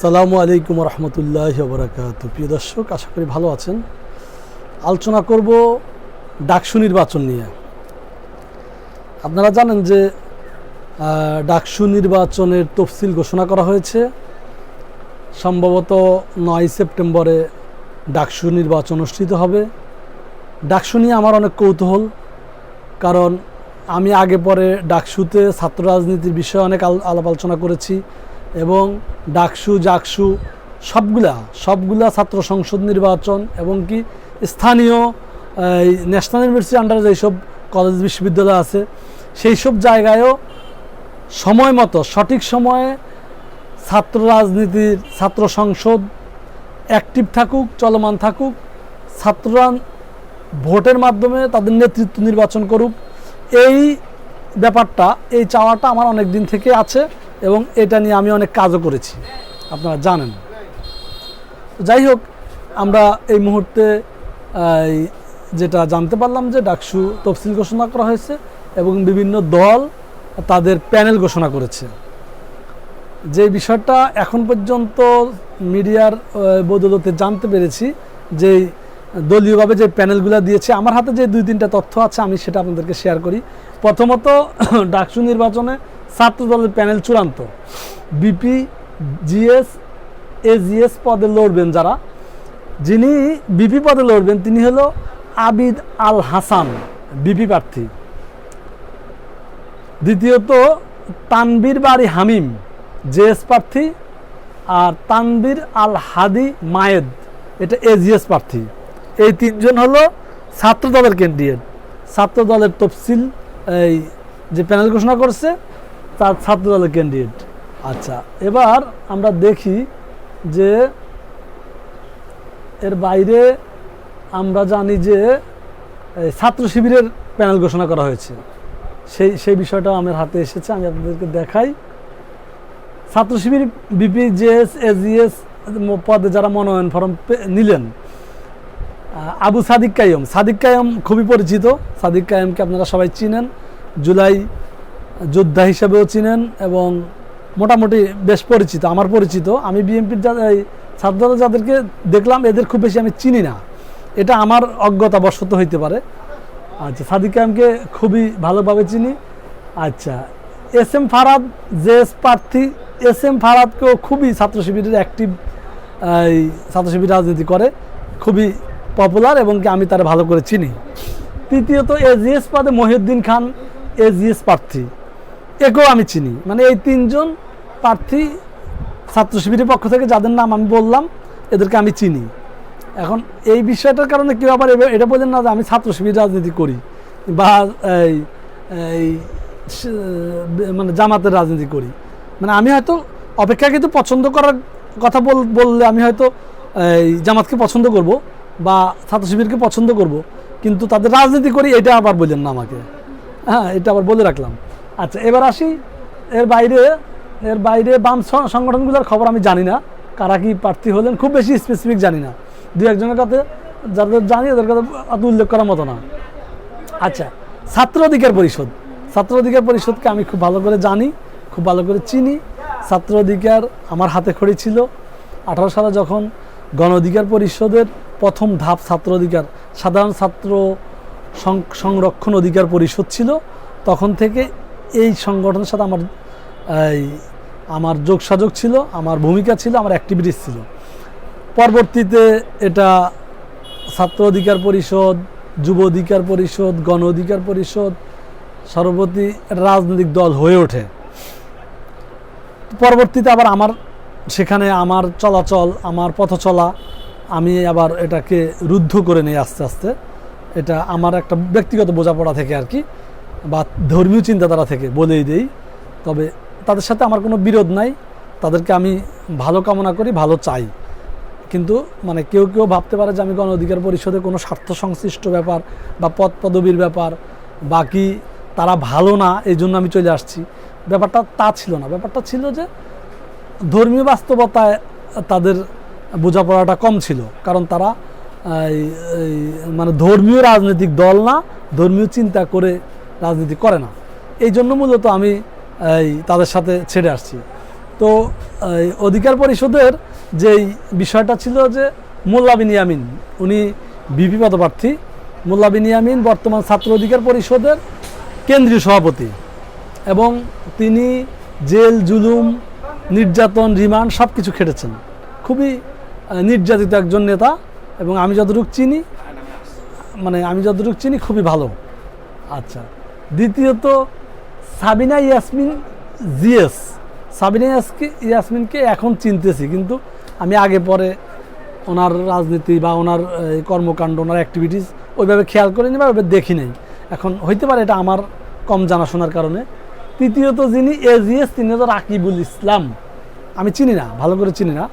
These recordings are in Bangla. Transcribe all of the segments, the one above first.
আসসালামু আলাইকুম রহমতুল্লাহ বরাকাত প্রিয় দর্শক, আশা করি ভালো আছেন। আলোচনা করব ডাকসু নির্বাচন নিয়ে। আপনারা জানেন যে ডাকসু নির্বাচনের তফসিল ঘোষণা করা হয়েছে। সম্ভবত নয় সেপ্টেম্বরে ডাকসু নির্বাচন অনুষ্ঠিত হবে। ডাকসু নিয়ে আমার অনেক কৌতূহল, কারণ আমি আগে পরে ডাকসুতে ছাত্র রাজনীতির বিষয়ে অনেক আল- আলাপ আলোচনা করেছি। এবং ডাকসু, জাকসু, সবগুলা সবগুলা ছাত্র সংসদ নির্বাচন এবং কি স্থানীয় ন্যাশনাল ইউনিভার্সিটি আন্ডারে যেসব কলেজ বিশ্ববিদ্যালয় আছে সেই সব জায়গায়ও সময় মতো, সঠিক সময়ে ছাত্র রাজনীতির, ছাত্র সংসদ অ্যাক্টিভ থাকুক, চলমান থাকুক, ছাত্ররা ভোটের মাধ্যমে তাদের নেতৃত্ব নির্বাচন করুক, এই ব্যাপারটা, এই চাওয়াটা আমার অনেক দিন থেকে আছে। এবং এটা নিয়ে আমি অনেক কাজও করেছি। আপনারা জানেন। যাই হোক, আমরা এই মুহূর্তে যেটা জানতে পারলাম যে ডাকসু তফসিল ঘোষণা করা হয়েছে এবং বিভিন্ন দল তাদের প্যানেল ঘোষণা করেছে। যে বিষয়টা এখন পর্যন্ত মিডিয়ার বদলতে জানতে পেরেছি যে দলীয়ভাবে যে প্যানেলগুলো দিয়েছে, আমার হাতে যে দুই তিনটা তথ্য আছে, আমি সেটা আপনাদেরকে শেয়ার করি। প্রথমত, ডাকসু নির্বাচনে ছাত্র দলের প্যানেল চূড়ান্ত। বিপি, জিএস, এজিএস পদে লড়বেন যারা। যিনি বিপি পদে লড়বেন, তিনি হলো আবিদ আল হাসান, বিপি প্রার্থী। দ্বিতীয়ত তানবীর বাড়ি হামিম, জেএস প্রার্থী। আর তানবীর আল হাদি মায়েদ, এটা এজিএস প্রার্থী। এই তিনজন হলো ছাত্র দলের ক্যান্ডিডেট। ছাত্র দলের তফসিল, এই যে প্যানেল ঘোষণা করছে তার ছাত্র দলের ক্যান্ডিডেট আচ্ছা এবার আমরা দেখি যে এর বাইরে আমরা জানি যে ছাত্র শিবিরের প্যানেল ঘোষণা করা হয়েছে। সেই সেই বিষয়টাও আমার হাতে এসেছে, আমি আপনাদেরকে দেখাই। ছাত্র শিবির বিপি, জেএস এজিএস পদে যারা মনোনয়ন ফর্ম নিলেন আবু সাদিক কায়ম সাদিক কাইম খুবই পরিচিত। সাদিক কাইমকে আপনারা সবাই চিনেন। জুলাই যোদ্ধা হিসেবেও চিনেন এবং মোটামুটি বেশ পরিচিত, আমার পরিচিত। আমি বিএনপির ছাত্রদল যাদেরকে দেখলাম, এদের খুব বেশি আমি চিনি না। এটা আমার অজ্ঞতা বশত হইতে পারে। আচ্ছা সাদিক কাইমকে খুবই ভালোভাবে চিনি। আচ্ছা এস এম ফারাদ জেএস প্রার্থী। এস এম ফারাদকেও খুবই ছাত্র শিবিরের অ্যাক্টিভ এই ছাত্র শিবির রাজনীতি করে। খুবই পপুলার এবং কি আমি তারা ভালো করে চিনি। তৃতীয়ত এজিএস পদে মহিউদ্দিন খান এজিএস প্রার্থী। একেও আমি চিনি। মানে এই তিনজন প্রার্থী ছাত্র শিবিরের পক্ষ থেকে যাদের নাম আমি বললাম, এদেরকে আমি চিনি। এখন এই বিষয়টার কারণে কেউ আবার এটা বলেন না যে আমি ছাত্র শিবির রাজনীতি করি বা এই এই মানে জামাতের রাজনীতি করি। মানে আমি হয়তো অপেক্ষাকৃত পছন্দ করার কথা বল- বললে আমি হয়তো এই জামাতকে পছন্দ করব বা ছাত্র শিবিরকে পছন্দ করব, কিন্তু তাদের রাজনীতি করি, এটা আবার বললেন না আমাকে। হ্যাঁ এটা আবার বলে রাখলাম। আচ্ছা এবার আসি। এর বাইরে এর বাইরে বাম সংগঠনগুলোর খবর আমি জানি না। কারা কি প্রার্থী হলেন, খুব বেশি স্পেসিফিক জানি না। দু একজনের কাছে, যাদের জানি, ওদের কাছে অত উল্লেখ করার মতো না। আচ্ছা ছাত্র অধিকার পরিষদ। ছাত্র অধিকার পরিষদকে আমি খুব ভালো করে জানি, খুব ভালো করে চিনি। ছাত্র অধিকার আমার হাতে খড়ি ছিল। আঠারো সালে যখন গণ অধিকার পরিষদের প্রথম ধাপ ছাত্র অধিকার সাধারণ ছাত্র সংরক্ষণ অধিকার পরিষদ ছিল, তখন থেকে এই সংগঠনের সাথে আমার, এই, আমার যোগসাযোগ ছিল, আমার ভূমিকা ছিল, আমার অ্যাক্টিভিটিস ছিল। পরবর্তীতে এটা ছাত্র অধিকার পরিষদ, যুব অধিকার পরিষদ, গণ অধিকার পরিষদ একটা রাজনৈতিক দল হয়ে ওঠে। পরবর্তীতে আবার আমার, সেখানে আমার চলাচল, আমার পথ চলা, আমি আবার এটাকে রুদ্ধ করে নিই আস্তে আস্তে, এটা আমার একটা ব্যক্তিগত বোঝাপড়া থেকে আর কি বা ধর্মীয় চিন্তাধারা থেকে বলেই দেই, তবে তাদের সাথে আমার কোনো বিরোধ নাই, তাদেরকে আমি ভালো কামনা করি, ভালো চাই। কিন্তু মানে কেউ কেউ ভাবতে পারে যে আমি গণ অধিকার পরিষদে কোনো স্বার্থ সংশ্লিষ্ট ব্যাপার বা পদ পদবীর ব্যাপার, বাকি তারা ভালো না, এই জন্য আমি চলে আসছি। ব্যাপারটা তা ছিল না। ব্যাপারটা ছিল যে ধর্মীয় বাস্তবতায় তাদের বোঝাপড়াটা কম ছিল, কারণ তারা মানে ধর্মীয় রাজনৈতিক দল না, ধর্মীয় চিন্তা করে রাজনীতি করে না। এই জন্য মূলত আমি, এই, তাদের সাথে ছেড়ে আসছি। তো অধিকার পরিষদের যেই বিষয়টা ছিল যে মোল্লা বিন ইয়ামিন, উনি বিপি পদপ্রার্থী। মোল্লা বিন ইয়ামিন বর্তমান ছাত্র অধিকার পরিষদের কেন্দ্রীয় সভাপতি এবং তিনি জেল, জুলুম, নির্যাতন, রিমান্ড সব কিছু খেটেছেন। খুবই নির্যাতিত একজন নেতা এবং আমি যতটুকু চিনি মানে আমি যতটুকু চিনি খুবই ভালো। আচ্ছা। দ্বিতীয়ত, সাবিনা ইয়াসমিন জিএস। সাবিনা ইয়াসমিনকে এখন চিনতেছি, কিন্তু আমি আগে পরে ওনার রাজনীতি বা ওনার কর্মকাণ্ড, ওনার অ্যাক্টিভিটিস ওইভাবে খেয়াল করিনি বা ওইভাবে দেখি নাই। এখন হইতে পারে এটা আমার কম জানাশোনার কারণে। তৃতীয়ত, যিনি এ এজিএস, তিনি হচ্ছে রাকিবুল ইসলাম। আমি চিনি না, ভালো করে চিনি না।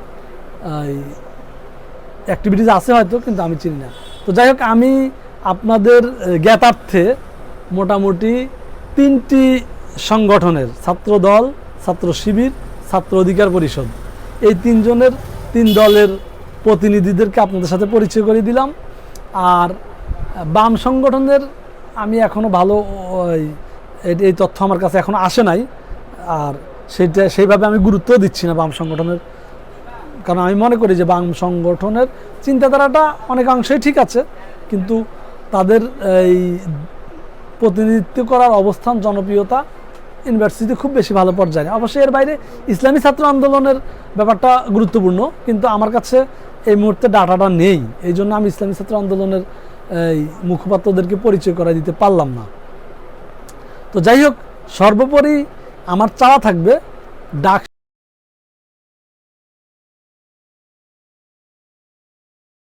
অ্যাক্টিভিটিস আছে হয়তো, কিন্তু আমি চিনি না। তো যাই হোক, আমি আপনাদের জ্ঞাতার্থে মোটামুটি তিনটি সংগঠনের, ছাত্র দল, ছাত্র শিবির, ছাত্র অধিকার পরিষদ। এই তিনজনের, তিন দলের প্রতিনিধিদেরকে আপনাদের সাথে পরিচয় করে দিলাম। আর বাম সংগঠনের আমি এখনও ভালো এই তথ্য আমার কাছে এখনও আসে নাই। আর সেটা সেইভাবে আমি গুরুত্ব দিচ্ছি না বাম সংগঠনের। কারণ আমি মনে করি যে বাম সংগঠনের চিন্তাধারাটা অনেকাংশেই ঠিক আছে। কিন্তু তাদের এই প্রতিনিধিত্ব করার অবস্থান, জনপ্রিয়তা ইউনিভার্সিটি খুব বেশি ভালো পর্যায়ে। অবশ্যই এর বাইরে ইসলামী ছাত্র আন্দোলনের ব্যাপারটা গুরুত্বপূর্ণ, কিন্তু আমার কাছে এই মুহূর্তে ডাটাটা নেই। এই জন্য আমি ইসলামী ছাত্র আন্দোলনের, এই মুখপাত্রদেরকে পরিচয় করা দিতে পারলাম না। তো যাই হোক, সর্বোপরি আমার চাওয়া থাকবে ডাক